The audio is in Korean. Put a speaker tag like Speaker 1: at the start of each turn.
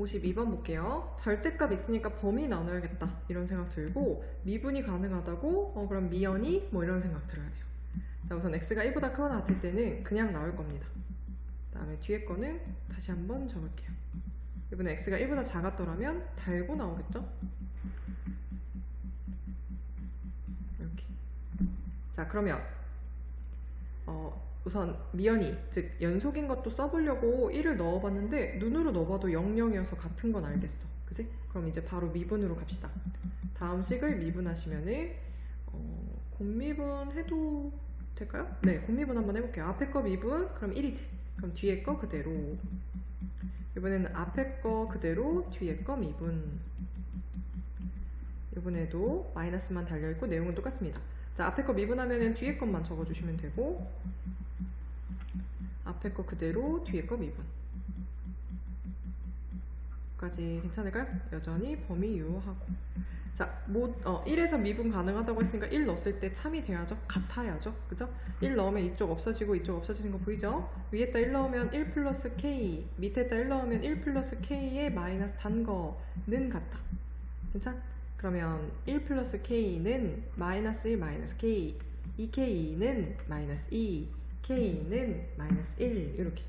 Speaker 1: 52번 볼게요. 절대값 있으니까 범위 나눠야겠다. 이런 생각 들고, 미분이 가능하다고, 어, 그럼 미연이? 뭐 이런 생각 들어야 돼요. 자, 우선 x가 1보다 크거나 같을 때는 그냥 나올 겁니다. 그 다음에 뒤에 거는 다시 한번 적을게요. 이번에 x가 1보다 작았더라면 달고 나오겠죠? 이렇게. 자, 그러면 어, 우선 미연이, 즉 연속인 것도 써보려고 1을 넣어봤는데 눈으로 넣어봐도 00이어서 같은 건 알겠어. 그지? 그럼 이제 바로 미분으로 갑시다. 다음 식을 미분하시면은 어, 곱미분 해도 될까요? 네, 곱미분 한번 해볼게요. 앞에 거 미분, 그럼 1이지. 그럼 뒤에 거 그대로. 이번에는 앞에 거 그대로, 뒤에 거 미분. 이번에도 마이너스만 달려있고 내용은 똑같습니다. 자, 앞에 거 미분하면 뒤에 것만 적어주시면 되고 앞에 거 그대로, 뒤에 거 미분. 까지 괜찮을까요? 여전히 범위 유효하고. 자, 뭐, 어, 1에서 미분 가능하다고 했으니까 1 넣었을 때 참이 돼야죠? 같아야죠? 그죠? 1 넣으면 이쪽 없어지고 이쪽 없어지는 거 보이죠? 위에다 1 넣으면 1 플러스 k, 밑에다 1 넣으면 1 플러스 k에 마이너스 단 거는 같다. 괜찮? 그러면 1 플러스 k는 마이너스 1 마이너스 k, 2k는 마이너스 2, k는 마이너스 1 이렇게